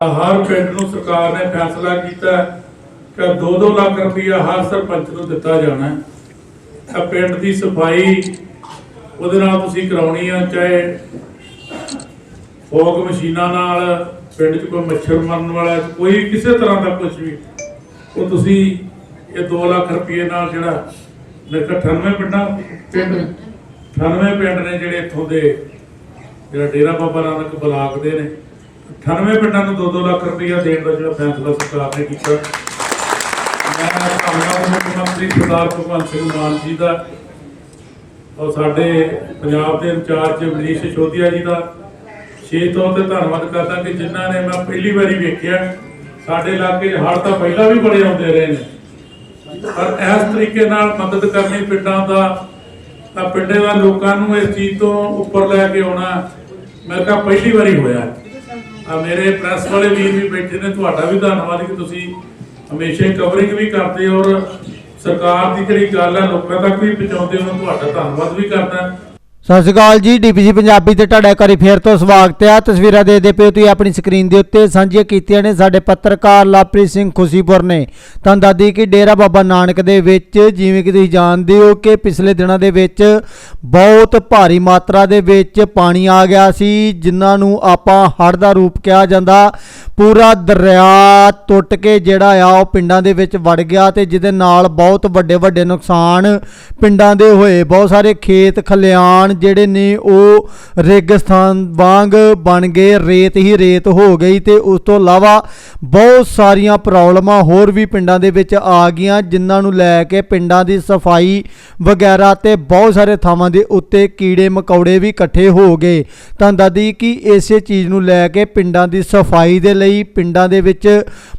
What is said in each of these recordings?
ਹਰ ਪਿੰਡ ਨੂੰ ਸਰਕਾਰ ਨੇ ਫੈਸਲਾ ਕੀਤਾ ਕਿ 2-2 ਲੱਖ ਰੁਪਇਆ ਹਰ ਸਰਪੰਚ ਨੂੰ ਦਿੱਤਾ ਜਾਣਾ ਹੈ। ਪਿੰਡ ਦੀ ਸਫ਼ਾਈ ਉਹਦੇ ਨਾਲ ਤੁਸੀਂ ਕਰਾਉਣੀ ਆ, ਚਾਹੇ ਫੋਗ ਮਸ਼ੀਨਾਂ ਨਾਲ, ਪਿੰਡ 'ਚ ਕੋਈ ਮੱਛਰ ਮਰਨ ਵਾਲਾ, ਕੋਈ ਕਿਸੇ ਤਰ੍ਹਾਂ ਦਾ ਕੁਝ ਵੀ, ਉਹ ਤੁਸੀਂ ਇਹ 2 ਲੱਖ ਰੁਪਏ ਨਾਲ ਜਿਹੜਾ ਮੇਰੇ ਕੋਲ 98 ਪਿੰਡਾਂ ਪਿੰਡ 98 ਪਿੰਡ ਨੇ ਜਿਹੜੇ ਇੱਥੋਂ ਦੇ ਜਿਹੜਾ ਡੇਰਾ ਬਾਬਾ ਨਾਨਕ ਬਲਾਕ ਦੇ ਨੇ 98 ਪਿੰਡਾਂ ਨੂੰ 2-2 ਲੱਖ ਰੁਪਇਆ ਦੇਣ ਦਾ ਜਿਹੜਾ ਫੈਸਲਾ ਸਰਕਾਰ ਨੇ ਕੀਤਾ। ਮੈਂ ਧੰਨਵਾਦ ਮੁੱਖ ਮੰਤਰੀ ਸਰਦਾਰ ਭਗਵੰਤ ਸਿੰਘ ਮਾਨ ਜੀ ਦਾ ਔਰ ਸਾਡੇ ਪੰਜਾਬ ਦੇ ਇੰਚਾਰਜ ਮਨੀਸ਼ ਸਿਸੋਦੀਆ ਜੀ ਦਾ। ਛੇ ਤੌਰ ਤੇ ਧੰਨਵਾਦ ਕਰਦਾ ਕਿ ਜਿਨ੍ਹਾਂ ਨੇ ਮੈਂ ਪਹਿਲੀ ਵਾਰੀ ਵੇਖਿਆ। ਸਾਡੇ ਇਲਾਕੇ 'ਚ ਹੜ੍ਹ ਤਾਂ ਪਹਿਲਾਂ ਵੀ ਬੜੇ ਆਉਂਦੇ ਰਹੇ ਨੇ। ਪਰ ਇਸ ਤਰੀਕੇ ਨਾਲ ਮਦਦ ਕਰਨੀ ਪਿੰਡਾਂ ਦਾ, ਤਾਂ ਪਿੰਡੇ ਦਾ ਲੋਕਾਂ ਨੂੰ ਇਸ ਚੀਜ਼ ਤੋਂ ਉੱਪਰ ਲੈ ਕੇ ਆਉਣਾ ਮੇਰੇ ਕਾ ਪਹਿਲੀ ਵਾਰੀ ਹੋਇਆ। ਮੇਰੇ ਪ੍ਰੈਸ ਵਾਲੇ ਵੀਰ ਵੀ ਬੈਠੇ ਨੇ, ਤੁਹਾਡਾ ਵੀ ਧੰਨਵਾਦ ਕਿ ਤੁਸੀਂ ਹਮੇਸ਼ਾ ਹੀ ਕਵਰਿੰਗ ਵੀ ਕਰਦੇ ਔਰ ਸਰਕਾਰ ਦੀ ਜਿਹੜੀ ਗੱਲ ਹੈ ਲੋਕਾਂ ਤੱਕ ਵੀ ਪਹੁੰਚਾਉਂਦੇ ਹੋ ਤੁਹਾਡਾ ਧੰਨਵਾਦ ਵੀ ਕਰਦਾ। ਸਤਿ ਸ਼੍ਰੀ ਅਕਾਲ ਜੀ ਡੀਪੀਜੀ ਪੰਜਾਬੀ ਤੇ ਤੁਹਾਡਾ ਇੱਕ ਵਾਰੀ ਫੇਰ ਤੋਂ ਸਵਾਗਤ ਹੈ। ਤਸਵੀਰਾਂ ਦੇ ਦੇ ਪਿਓ ਤੁਸੀਂ ਆਪਣੀ ਸਕਰੀਨ ਦੇ ਉੱਤੇ ਸਾਂਝੀਆਂ ਕੀਤੀਆਂ ਨੇ। ਸਾਡੇ ਪੱਤਰਕਾਰ ਲਵਪ੍ਰੀਤ ਸਿੰਘ ਖੁਸ਼ੀਪੁਰ ਨੇ। ਤਾਂ ਦਾਦੀ ਕਿ ਡੇਰਾ ਬਾਬਾ ਨਾਨਕ ਦੇ ਵਿੱਚ ਜਿਵੇਂ ਕਿ ਤੁਸੀਂ ਜਾਣਦੇ ਹੋ ਕਿ ਪਿਛਲੇ ਦਿਨਾਂ ਦੇ ਵਿੱਚ ਬਹੁਤ ਭਾਰੀ ਮਾਤਰਾ ਦੇ ਵਿੱਚ ਪਾਣੀ ਆ ਗਿਆ ਸੀ, ਜਿਨ੍ਹਾਂ ਨੂੰ ਆਪਾਂ ਹੜ੍ਹ ਦਾ ਰੂਪ ਕਿਹਾ ਜਾਂਦਾ। ਪੂਰਾ ਦਰਿਆ ਟੁੱਟ ਕੇ ਜਿਹੜਾ ਆ ਉਹ ਪਿੰਡਾਂ ਦੇ ਵਿੱਚ ਵੜ ਗਿਆ ਤੇ ਜਿਹਦੇ ਨਾਲ ਬਹੁਤ ਵੱਡੇ ਵੱਡੇ ਨੁਕਸਾਨ ਪਿੰਡਾਂ ਦੇ ਹੋਏ। ਬਹੁਤ ਸਾਰੇ ਖੇਤ ਖਲਿਆਣ ਜਿਹੜੇ ਨੇ ਉਹ ਰੇਗਿਸਤਾਨ ਵਾਂਗ ਬਣ ਗਏ। ਰੇਤ ਹੀ ਰੇਤ ਹੋ ਗਈ ਤੇ ਉਸ ਤੋਂ ਇਲਾਵਾ ਬਹੁਤ ਸਾਰੀਆਂ ਪ੍ਰੋਬਲਮਾਂ ਹੋਰ ਵੀ ਪਿੰਡਾਂ ਦੇ ਵਿੱਚ ਆ ਗਈਆਂ ਜਿਨ੍ਹਾਂ ਨੂੰ ਲੈ ਕੇ ਪਿੰਡਾਂ ਦੀ ਸਫ਼ਾਈ ਵਗੈਰਾ ਤੇ ਬਹੁਤ ਸਾਰੇ ਥਾਵਾਂ ਦੇ ਉੱਤੇ ਕੀੜੇ ਮਕੌੜੇ ਵੀ ਇਕੱਠੇ ਹੋ ਗਏ। ਤਾਂ ਦਾਦੀ ਕਿ ਇਸੇ ਚੀਜ਼ ਨੂੰ ਲੈ ਕੇ ਪਿੰਡਾਂ ਦੀ ਸਫ਼ਾਈ ਦੇ ਲਈ ਪਿੰਡਾਂ ਦੇ ਵਿੱਚ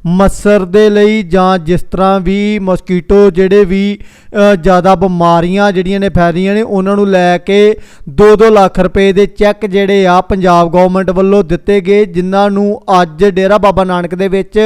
ਮੱਛਰ ਦੇ ਲਈ ਜਾਂ ਜਿਸ ਤਰ੍ਹਾਂ ਵੀ ਮਸਕੀਟੋ ਜਿਹੜੇ ਵੀ ਜ਼ਿਆਦਾ ਬਿਮਾਰੀਆਂ ਜਿਹੜੀਆਂ ਨੇ ਫੈਲੀਆਂ ਨੇ, ਉਹਨਾਂ ਨੂੰ ਲੈ ਕੇ 2-2 ਲੱਖ ਰੁਪਏ ਦੇ ਚੈੱਕ ਜਿਹੜੇ ਆ ਪੰਜਾਬ ਗਵਰਨਮੈਂਟ ਵੱਲੋਂ ਦਿੱਤੇ ਗਏ, ਜਿਨ੍ਹਾਂ ਨੂੰ ਅੱਜ ਡੇਰਾ ਬਾਬਾ ਨਾਨਕ ਦੇ ਵਿੱਚ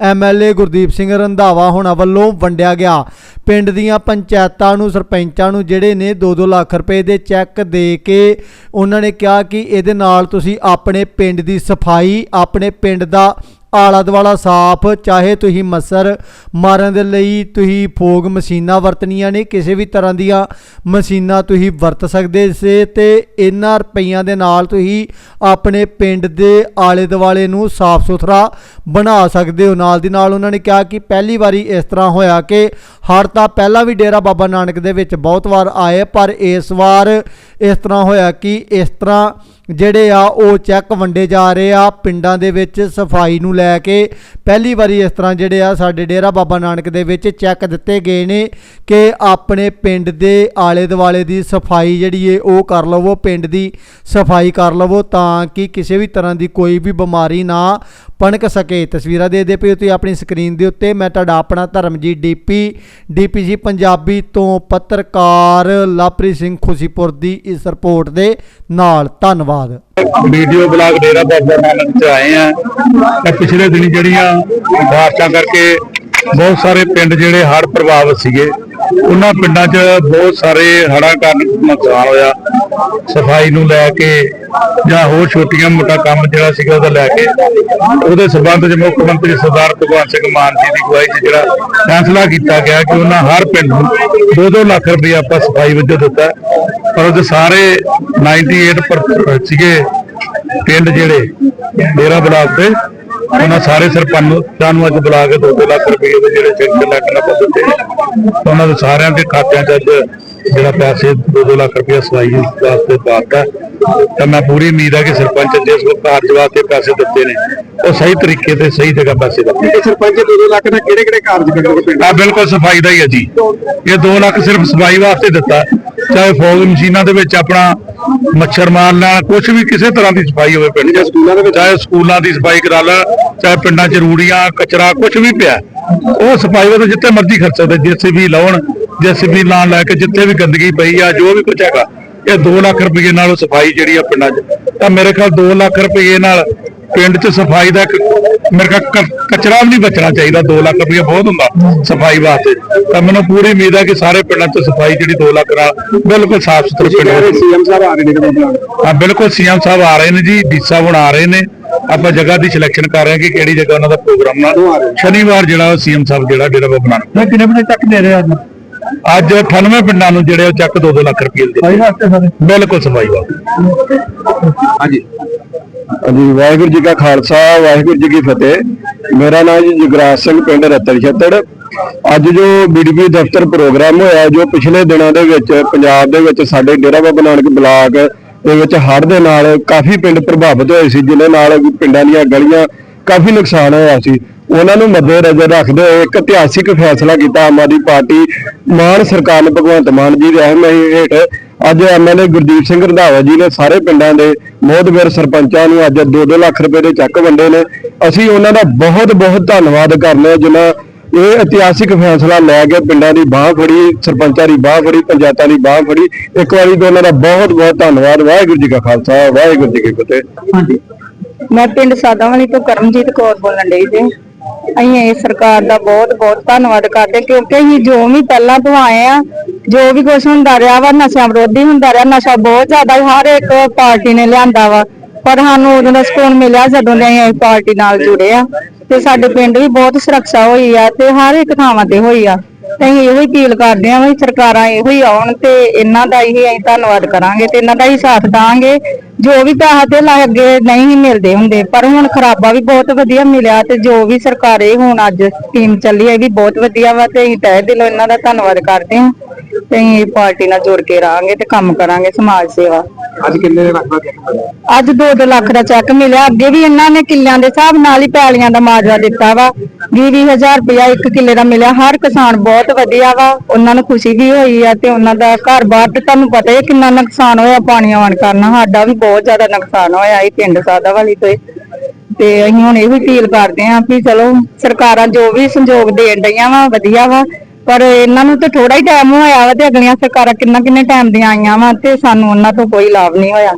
ਐਮਐਲਏ ਗੁਰਦੀਪ ਸਿੰਘ ਰੰਧਾਵਾ ਹੋਣਾ ਵੱਲੋਂ ਵੰਡਿਆ ਗਿਆ। ਪਿੰਡ ਦੀਆਂ ਪੰਚਾਇਤਾਂ ਨੂੰ, ਸਰਪੰਚਾਂ ਨੂੰ ਜਿਹੜੇ ਨੇ 2-2 ਲੱਖ ਰੁਪਏ ਦੇ ਚੈੱਕ ਦੇ ਕੇ ਉਹਨਾਂ ਨੇ ਕਿਹਾ ਕਿ ਇਹਦੇ ਨਾਲ ਤੁਸੀਂ ਆਪਣੇ ਪਿੰਡ ਦੀ ਸਫ਼ਾਈ, ਆਪਣੇ ਪਿੰਡ ਦਾ ਆਲਾ ਦੁਆਲਾ ਸਾਫ਼, ਚਾਹੇ ਤੁਸੀਂ ਮੱਛਰ ਮਾਰਨ ਦੇ ਲਈ ਤੁਸੀਂ ਫੋਗ ਮਸ਼ੀਨਾਂ ਵਰਤਣੀਆਂ ਨੇ, ਕਿਸੇ ਵੀ ਤਰ੍ਹਾਂ ਦੀਆਂ ਮਸ਼ੀਨਾਂ ਤੁਸੀਂ ਵਰਤ ਸਕਦੇ ਸੀ ਤੇ ਇਹਨਾਂ ਰੁਪਈਆਂ ਦੇ ਨਾਲ ਤੁਸੀਂ ਆਪਣੇ ਪਿੰਡ ਦੇ ਆਲੇ ਦੁਆਲੇ ਨੂੰ ਸਾਫ਼ ਸੁਥਰਾ ਬਣਾ ਸਕਦੇ ਹੋ। ਨਾਲ ਦੀ ਨਾਲ ਉਹਨਾਂ ਨੇ ਕਿਹਾ ਕਿ ਪਹਿਲੀ ਵਾਰੀ ਇਸ ਤਰ੍ਹਾਂ ਹੋਇਆ ਕਿ ਹੜ੍ਹ ਤਾਂ ਪਹਿਲਾਂ ਵੀ ਡੇਰਾ ਬਾਬਾ ਨਾਨਕ ਦੇ ਵਿੱਚ ਬਹੁਤ ਵਾਰ ਆਏ, ਪਰ ਇਸ ਵਾਰ ਇਸ ਤਰ੍ਹਾਂ ਹੋਇਆ ਕਿ ਇਸ ਤਰ੍ਹਾਂ ਜਿਹੜੇ ਆ ਉਹ ਚੈੱਕ ਵੰਡੇ ਜਾ ਰਹੇ ਆ ਪਿੰਡਾਂ ਦੇ ਵਿੱਚ ਸਫ਼ਾਈ ਨੂੰ ਲੈ ਕੇ। ਪਹਿਲੀ ਵਾਰੀ ਇਸ ਤਰ੍ਹਾਂ ਜਿਹੜੇ ਆ ਸਾਡੇ ਡੇਰਾ ਬਾਬਾ ਨਾਨਕ ਦੇ ਵਿੱਚ ਚੈੱਕ ਦਿੱਤੇ ਗਏ ਨੇ ਕਿ ਆਪਣੇ ਪਿੰਡ ਦੇ ਆਲੇ ਦੁਆਲੇ ਦੀ ਸਫ਼ਾਈ ਜਿਹੜੀ ਏ ਉਹ ਕਰ ਲਵੋ, ਪਿੰਡ ਦੀ ਸਫ਼ਾਈ ਕਰ ਲਵੋ ਤਾਂ ਕਿ ਕਿਸੇ ਵੀ ਤਰ੍ਹਾਂ ਦੀ ਕੋਈ ਵੀ ਬਿਮਾਰੀ ਨਾ ਪਣਕ ਸਕੇ। ਤਸਵੀਰਾਂ ਦੇ ਦੇ ਪਏ ਤੁਸੀਂ ਆਪਣੀ ਸਕਰੀਨ ਦੇ ਉੱਤੇ। ਮੈਂ ਤੁਹਾਡਾ ਆਪਣਾ ਧਰਮਜੀਤ ਡੀਪੀ ਡੀਪੀਜੀ ਪੰਜਾਬੀ ਤੋਂ ਪੱਤਰਕਾਰ ਲਵਪ੍ਰੀਤ ਸਿੰਘ ਖੁਸ਼ੀਪੁਰ ਦੀ ਇਸ ਰਿਪੋਰਟ ਦੇ ਨਾਲ। ਧੰਨਵਾਦ। ਵੀਡੀਓ ਬਲਾਗ ਡੇਰਾ ਬਾਬਾ ਨਾਨਕ ਚ ਆਏ ਆ। ਪਿਛਲੇ ਦਿਨੀ ਜਿਹੜੀਆਂ ਬਾਰਿਸ਼ਾਂ ਕਰਕੇ ਬਹੁਤ ਸਾਰੇ ਪਿੰਡ ਜਿਹੜੇ ਹੜ੍ਹ ਪ੍ਰਭਾਵਿਤ ਸੀਗੇ ਉਹਨਾਂ ਪਿੰਡਾਂ 'ਚ ਬਹੁਤ ਸਾਰੇ ਹੜ੍ਹਾਂ ਕਾਰਨ ਨੁਕਸਾਨ ਹੋਇਆ। ਸਫ਼ਾਈ ਨੂੰ ਲੈ ਕੇ ਜਾਂ ਹੋਰ ਛੋਟੀਆਂ ਮੋਟਾ ਕੰਮ ਜਿਹੜਾ ਸੀਗਾ ਉਹਦਾ ਲੈ ਕੇ, ਉਹਦੇ ਸਬੰਧ 'ਚ ਮੁੱਖ ਮੰਤਰੀ ਸਰਦਾਰ ਭਗਵੰਤ ਸਿੰਘ ਮਾਨ ਜੀ ਦੀ ਅਗਵਾਈ 'ਚ ਜਿਹੜਾ ਫੈਸਲਾ ਕੀਤਾ ਗਿਆ ਕਿ ਉਹਨਾਂ ਹਰ ਪਿੰਡ ਨੂੰ 2-2 ਲੱਖ ਰੁਪਏ ਆਪਾਂ ਸਫ਼ਾਈ ਵਜੋਂ ਦਿੱਤਾ ਪਰ ਉਹਦੇ ਸਾਰੇ 98% ਸੀਗੇ ਪਿੰਡ ਜਿਹੜੇ, ਡੇਰਾ ਬਲਾਕ ਦੇ ਉਹਨਾਂ ਸਾਰੇ ਸਰਪੰਚਾਂ ਨੂੰ ਅੱਜ ਬੁਲਾ ਕੇ 2 ਲੱਖ ਰੁਪਏ ਦੇ ਜਿਹੜੇ ਚੈੱਕ ਲੱਖ ਨਾ ਦਿੱਤੇ ਉਹਨਾਂ ਦੇ ਸਾਰਿਆਂ ਦੇ ਖਾਤਿਆਂ 'ਚ ਅੱਜ ਜਿਹੜਾ ਪੈਸੇ 2 ਲੱਖ ਰੁਪਏ ਸਵਾਈ ਵਾਸਤੇ ਪਾਤਾ ਤਾਂ ਮੈਂ ਪੂਰੀ ਉਮੀਦ ਹੈ ਕਿ ਸਰਪੰਚ ਜਿਸ ਨੂੰ ਕਾਰਜ ਵਾਸਤੇ ਪੈਸੇ ਦਿੱਤੇ ਨੇ। ਉਹ ਸਹੀ ਤਰੀਕੇ ਤੇ ਸਹੀ ਜਗ੍ਹਾ ਪੈਸੇ ਦਿੱਤੇ ਸਰਪੰਚ 2 ਲੱਖ ਦਾ ਕਿਹੜੇ ਕਿਹੜੇ ਕਾਰਜ ਕਰਨਗੇ ਪਿੰਡ? ਆ ਬਿਲਕੁਲ ਸਫ਼ਾਈ ਦਾ ਹੀ ਹੈ ਜੀ। ਇਹ 2 ਲੱਖ ਸਿਰਫ ਸਫ਼ਾਈ ਵਾਸਤੇ ਦਿੱਤਾ। ਚਾਹੇ ਫੌਗ ਮਸ਼ੀਨਾਂ ਦੇ ਵਿੱਚ ਆਪਣਾ ਮੱਛਰ ਮਾਰਨਾ ਕੁਝ ਵੀ ਕਿਸੇ ਤਰ੍ਹਾਂ ਦੀ ਸਫ਼ਾਈ ਹੋਵੇ ਪਿੰਡ 'ਚ ਸਕੂਲਾਂ ਦੇ ਵਿੱਚ? ਚਾਹੇ ਸਕੂਲਾਂ ਦੀ ਸਫ਼ਾਈ ਕਰਾ ਲਾ ਚਾਹੇ ਪਿੰਡਾਂ 'ਚ ਰੂੜੀਆਂ ਕਚਰਾ ਕੁਝ ਵੀ ਪਿਆ। ਉਹ ਸਫ਼ਾਈ ਵਾਸਤੇ ਜਿੱਥੇ ਮਰਜ਼ੀ ਖਰਚ ਸਕਦੇ ਜਿੱਥੇ ਵੀ ਲਾਉਣ ਜਿਸ ਵੀ ਲਾਂ ਲੈ ਕੇ ਜਿੱਥੇ ਵੀ ਗੰਦਗੀ ਪਈ ਆ ਜੋ ਵੀ ਕੁਝ ਹੈਗਾ ਇਹ 2 ਲੱਖ ਰੁਪਏ ਨਾਲ ਉਹ ਸਫ਼ਾਈ ਜਿਹੜੀ ਆ ਪਿੰਡਾਂ 'ਚ। ਤਾਂ ਮੇਰੇ ਖਿਆਲ 2 ਲੱਖ ਰੁਪਏ ਨਾਲ ਪਿੰਡ 'ਚ ਸਫ਼ਾਈ ਦਾ ਮੇਰੇ ਕ- ਕਚਰਾ ਵੀ ਨਹੀਂ ਬਚਣਾ ਚਾਹੀਦਾ 2 ਲੱਖ ਰੁਪਏ ਬਹੁਤ ਹੁੰਦਾ ਸਫ਼ਾਈ ਵਾਸਤੇ। ਤਾਂ ਮੈਨੂੰ ਪੂਰੀ ਉਮੀਦ ਹੈ ਕਿ ਸਾਰੇ ਪਿੰਡਾਂ 'ਚ ਸਫ਼ਾਈ ਜਿਹੜੀ 2 ਲੱਖ ਨਾਲ ਬਿਲਕੁਲ ਸਾਫ਼ ਸੁਥਰੇ ਪਿੰਡ ਹੋਣਗੇ। ਸੀਐਮ ਸਾਹਿਬ ਆ ਰਹੇ ਨੇ ਹਾਂ ਬਿਲਕੁਲ ਸੀਐਮ ਸਾਹਿਬ ਆ ਰਹੇ ਨੇ ਜੀ ਡੀ ਸਾਹਿਬ ਹੁਣ ਆ ਰਹੇ ਨੇ। ਆਪਾਂ ਜਗ੍ਹਾ ਦੀ ਸਿਲੈਕਸ਼ਨ ਕਰ ਰਹੇ ਹਾਂ ਕਿ ਕਿਹੜੀ ਜਗ੍ਹਾ ਉਹਨਾਂ ਦਾ ਪ੍ਰੋਗਰਾਮ ਨਾ। ਸ਼ਨੀਵਾਰ ਜਿਹੜਾ ਸੀਐਮ ਸਾਹਿਬ ਜਿਹੜਾ ਡੇਰਾ ਬਾਬਾ ਨਾਨਕ ਮੈਂ ਕਿੰਨੇ ਬਣੇ ਚੱਕ ਦੇ ਰਿਹਾ ਅੱਜ? 98 ਪਿੰਡਾਂ ਨੂੰ ਜਿਹੜੇ ਉਹ ਚੱਕ 2-2 ਲੱਖ ਰੁਪਏ ਦੇ ਭਾਈ ਵਾਸਤੇ ਸਾਰੇ? ਬਿਲਕੁਲ ਸਫ਼ਾਈ ਵਾਸਤੇ। ਹਾਂਜੀ। ਹਾਂਜੀ, ਵਾਹਿਗੁਰੂ ਜੀ ਕਾ ਖਾਲਸਾ, ਵਾਹਿਗੁਰੂ ਜੀ ਕੀ ਫਤਿਹ। ਮੇਰਾ ਨਾਮ ਜੀ ਜਗਰਾਜ ਸਿੰਘ, ਪਿੰਡ ਰਤਨ ਛੱਤੜ ਅੱਜ ਜੋ ਬੀਡੀਪੀ ਦਫ਼ਤਰ ਪ੍ਰੋਗਰਾਮ ਹੋਇਆ, ਜੋ ਪਿਛਲੇ ਦਿਨਾਂ ਦੇ ਵਿੱਚ, ਪੰਜਾਬ ਦੇ ਵਿੱਚ ਸਾਡੇ ਡੇਰਾ ਬਾਬਾ ਨਾਨਕ ਬਲਾਕ ਦੇ ਵਿੱਚ ਹੜ੍ਹ ਦੇ ਨਾਲ ਕਾਫੀ ਪਿੰਡ ਪ੍ਰਭਾਵਿਤ ਹੋਏ ਸੀ ਜਿਨ੍ਹਾਂ ਨਾਲ ਪਿੰਡਾਂ ਦੀਆਂ ਗਲੀਆਂ ਕਾਫੀ ਨੁਕਸਾਨ ਹੋਇਆ ਸੀ। ਉਹਨਾਂ ਨੂੰ ਮੱਦੇ ਨਜ਼ਰ ਰੱਖਦੇ ਹੋਏ ਇੱਕ ਇਤਿਹਾਸਿਕ ਫੈਸਲਾ ਕੀਤਾ ਆਮ ਆਦਮੀ ਪਾਰਟੀ, ਮਾਨ ਸਰਕਾਰ ਨੇ ਭਗਵੰਤ ਮਾਨ ਜੀ ਰਹਿਮ ਰਹਿਨਮਾਈ ਹੇਠ ਅੱਜ ਐਮਐਲਏ ਗੁਰਦੀਪ ਸਿੰਘ ਰੰਧਾਵਾ ਜੀ ਨੇ ਸਾਰੇ ਪਿੰਡਾਂ ਦੇ ਮੋਹਦਵਰ ਸਰਪੰਚਾਂ ਨੂੰ ਅੱਜ 2-2 ਲੱਖ ਰੁਪਏ ਦੇ ਚੱਕ ਵੰਡੇ ਨੇ। ਅਸੀਂ ਉਹਨਾਂ ਦਾ ਬਹੁਤ ਬਹੁਤ ਧੰਨਵਾਦ ਕਰਦੇ ਹਾਂ ਜਿਨ੍ਹਾਂ ਇਹ ਇਤਿਹਾਸਿਕ ਫੈਸਲਾ ਲੈ ਕੇ ਪਿੰਡਾਂ ਦੀ ਬਾਹ ਫੜੀ, ਸਰਪੰਚਾਂ ਦੀ ਬਾਹ ਫੜੀ, ਪੰਚਾਇਤਾਂ ਦੀ ਬਾਹ ਫੜੀ। ਇੱਕ ਵਾਰੀ ਤੋਂ ਉਹਨਾਂ ਦਾ ਬਹੁਤ ਬਹੁਤ ਧੰਨਵਾਦ। ਵਾਹਿਗੁਰੂ ਜੀ ਕਾ ਖਾਲਸਾ, ਵਾਹਿਗੁਰੂ ਜੀ ਕੀ ਫਤਿਹ। ਮੈਂ ਪਿੰਡ ਸਾਦਾਵਾਲੀ ਤੋਂ ਕਰਮਜੀਤ ਕੌਰ ਬੋਲਣ ਡਈ ਜੀ ਅਸੀਂ ਇਹ ਸਰਕਾਰ ਦਾ ਬਹੁਤ ਬਹੁਤ ਧੰਨਵਾਦ ਕਰਦੇ ਕਿਉਂਕਿ ਅਸੀਂ ਜੋ ਵੀ ਪਹਿਲਾਂ ਤੋਂ ਆਏ ਆ ਜੋ ਵੀ ਕੁਝ ਹੁੰਦਾ ਰਿਹਾ ਵਾ ਨਸ਼ਾ ਵਿਰੋਧੀ ਹੁੰਦਾ ਰਿਹਾ, ਨਸ਼ਾ ਬਹੁਤ ਜ਼ਿਆਦਾ ਹਰ ਇੱਕ ਪਾਰਟੀ ਨੇ ਲਿਆਂਦਾ ਵਾ। ਪਰ ਸਾਨੂੰ ਉਦੋਂ ਦਾ ਸਕੂਨ ਮਿਲਿਆ ਜਦੋਂ ਦੇ ਅਸੀਂ ਇਸ ਪਾਰਟੀ ਨਾਲ ਜੁੜੇ ਆ ਤੇ ਸਾਡੇ ਪਿੰਡ ਵੀ ਬਹੁਤ ਸੁਰੱਖਿਆ ਹੋਈ ਆ ਤੇ ਹਰ ਇੱਕ ਥਾਵਾਂ ਤੇ ਹੋਈ ਆ। ਤੇ ਅਸੀਂ ਇਹੋ ਹੀ ਅਪੀਲ ਕਰਦੇ ਆ ਵੀ ਸਰਕਾਰਾਂ ਇਹੋ ਹੀ ਆਉਣ ਤੇ ਇਹਨਾਂ ਦਾ ਹੀ ਅਸੀਂ ਧੰਨਵਾਦ ਕਰਾਂਗੇ ਤੇ ਇਹਨਾਂ ਦਾ ਹੀ ਸਾਥ ਦਾਂਗੇ ਜੋ ਵੀ ਪੈਸਾ ਤੇ ਅੱਗੇ ਨਹੀਂ ਮਿਲਦੇ ਹੁੰਦੇ, ਪਰ ਹੁਣ ਖਰਾਬਾ ਵੀ ਬਹੁਤ ਵਧੀਆ ਮਿਲਿਆ ਤੇ ਜੋ ਵੀ ਸਰਕਾਰ ਇਹ ਹੁਣ ਅੱਜ ਸਕੀਮ ਚੱਲੀ ਹੈ ਇਹ ਵੀ ਬਹੁਤ ਵਧੀਆ ਵਾ ਤੇ ਅਸੀਂ ਤਹਿ ਦਿਲੋਂ ਇਹਨਾਂ ਦਾ ਧੰਨਵਾਦ ਕਰਦੇ ਹਾਂ ਤੇ ਅਸੀਂ ਪਾਰਟੀ ਨਾਲ ਜੁੜ ਕੇ ਰਹਾਂਗੇ ਤੇ ਕੰਮ ਕਰਾਂਗੇ ਸਮਾਜ ਸੇਵਾ। ਅੱਜ ਕਿੰਨੇ ਲੱਖ ਦਾ ਚੱਕ ਮਿਲਿਆ? ਅੱਜ 2 ਲੱਖ ਦਾ ਚੈੱਕ ਮਿਲਿਆ। ਅੱਗੇ ਵੀ ਇਹਨਾਂ ਨੇ ਕਿੱਲਿਆਂ ਦੇ ਹਿਸਾਬ ਨਾਲ ਹੀ ਪੈਲੀਆਂ ਦਾ ਮਾਜਰਾ ਦਿੱਤਾ ਵਾ। 20 ਰੁਪਇਆ ਇੱਕ ਕਿੱਲੇ ਦਾ ਮਿਲਿਆ। ਹਰ ਕਿਸਾਨ ਬਹੁਤ ਵਧੀਆ ਵਾ। ਉਹਨਾਂ ਨੂੰ ਖੁਸ਼ੀ ਵੀ ਹੋਈ ਆ ਤੇ ਉਹਨਾਂ ਦਾ ਘਰ-ਬਾਰ ਤੇ ਤੁਹਾਨੂੰ ਪਤਾ ਹੀ ਹੈ ਕਿੰਨਾ ਨੁਕਸਾਨ ਹੋਇਆ ਪਾਣੀ ਆਉਣ ਕਾਰਨ। ਸਾਡਾ ਵੀ ਬਹੁਤ ਜ਼ਿਆਦਾ ਨੁਕਸਾਨ ਹੋਇਆ ਇਹ ਪਿੰਡ ਸਾਦਾ ਵਾਲੀ ਤੇ। ਤੇ ਅਸੀਂ ਹੁਣ ਇਹ ਵੀ ਅਪੀਲ ਕਰਦੇ ਆਂ ਵੀ ਚਲੋ ਸਰਕਾਰਾਂ ਜੋ ਵੀ ਸੰਯੋਗ ਦੇਣ ਡਈਆਂ ਵਾ, ਵਧੀਆ ਵਾ। ਪਰ ਇਹਨਾਂ ਨੂੰ ਤਾਂ ਥੋੜਾ ਹੀ ਟਾਈਮ ਹੋਇਆ ਵਾ ਤੇ ਅਗਲੀਆਂ ਸਰਕਾਰਾਂ ਕਿੰਨਾ ਕਿੰਨੇ ਟਾਈਮ ਦੀਆਂ ਆਈਆਂ ਵਾ ਤੇ ਸਾਨੂੰ ਉਹਨਾਂ ਤੋਂ ਕੋਈ ਲਾਭ ਨਹੀਂ ਹੋਇਆ।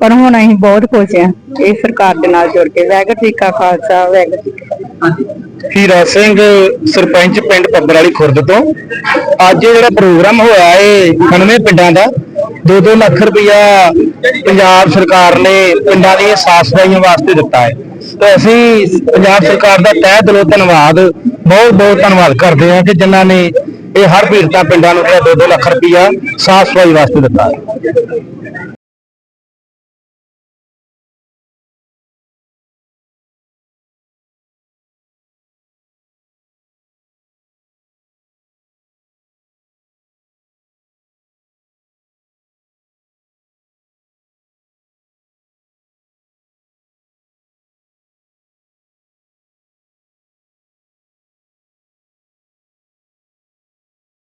ਪਰ ਹੁਣ ਅਸੀਂ ਬਹੁਤ ਖੁਸ਼ ਹਾਂ। ਇਹ ਸਰਕਾਰ ਦੇ ਨਾਲ ਜੁੜ ਕੇ ਵਾਹਿਗੁਰੂ ਜੀ ਖਾਲਸਾ ਵਾਹਿਗੁਰੂ ਹੀਰਾ ਸਿੰਘ, ਸਰਪੰਚ ਪਿੰਡ ਪੱਬਰ ਵਾਲੀ ਖੁਰਦ ਤੋਂ। ਅੱਜ ਜਿਹੜਾ ਪ੍ਰੋਗਰਾਮ ਹੋਇਆ ਏ 98 ਪਿੰਡਾਂ ਦਾ 2-2 ਲੱਖ ਰੁਪਇਆ ਪੰਜਾਬ ਸਰਕਾਰ ਨੇ ਪਿੰਡਾਂ ਦੀਆਂ ਸਾਫ਼ ਸਫਾਈਆਂ ਵਾਸਤੇ ਦਿੱਤਾ ਹੈ। ਤੇ ਅਸੀਂ ਪੰਜਾਬ ਸਰਕਾਰ ਦਾ ਤਹਿ ਦਿਲੋਂ ਧੰਨਵਾਦ, ਬਹੁਤ ਬਹੁਤ ਧੰਨਵਾਦ ਕਰਦੇ ਹਾਂ ਕਿ ਜਿਨ੍ਹਾਂ ਨੇ ਇਹ ਹਰ ਪੀੜਤਾਂ ਪਿੰਡਾਂ ਨੂੰ ਜਿਹੜਾ 2-2 ਲੱਖ ਰੁਪਇਆ ਸਾਫ਼ ਸਫ਼ਾਈ ਵਾਸਤੇ ਦਿੱਤਾ।